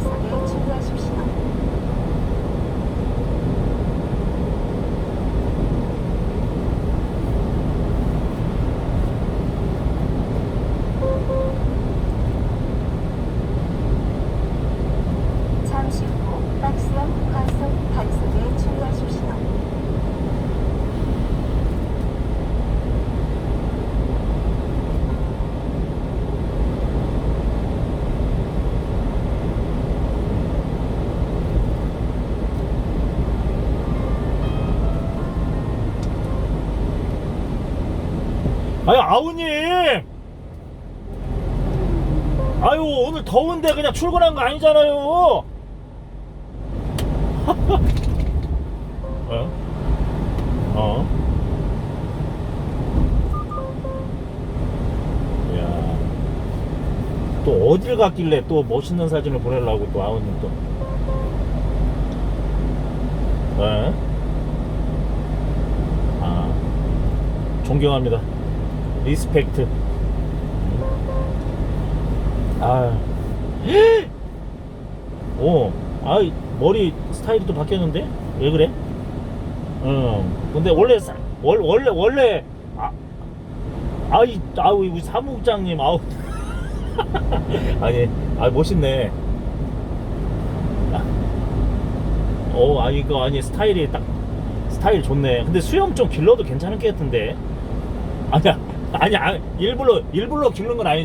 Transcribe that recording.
Thanks. 아유 아우님 아유 오늘 더운데 그냥 출근한 거 아니잖아요 어? 어? 야. 또 어딜 갔길래 또 멋있는 사진을 보내려고 또 아우님 또 에? 아 존경합니다 리스펙트 아 오, 아 머리 스타일이 또 바뀌었는데 왜 그래? 응. 근데 원래 사- 월, 원래 원래 아 아이 아우 우리 사무국장님 아우 아니 아 멋있네. 아, 어 아니 이거 아니 스타일이 딱 스타일 좋네. 근데 수염 좀 길러도 괜찮을 것 같은데. 아니야 아니야 일부러 일부러 기른 건 아니지.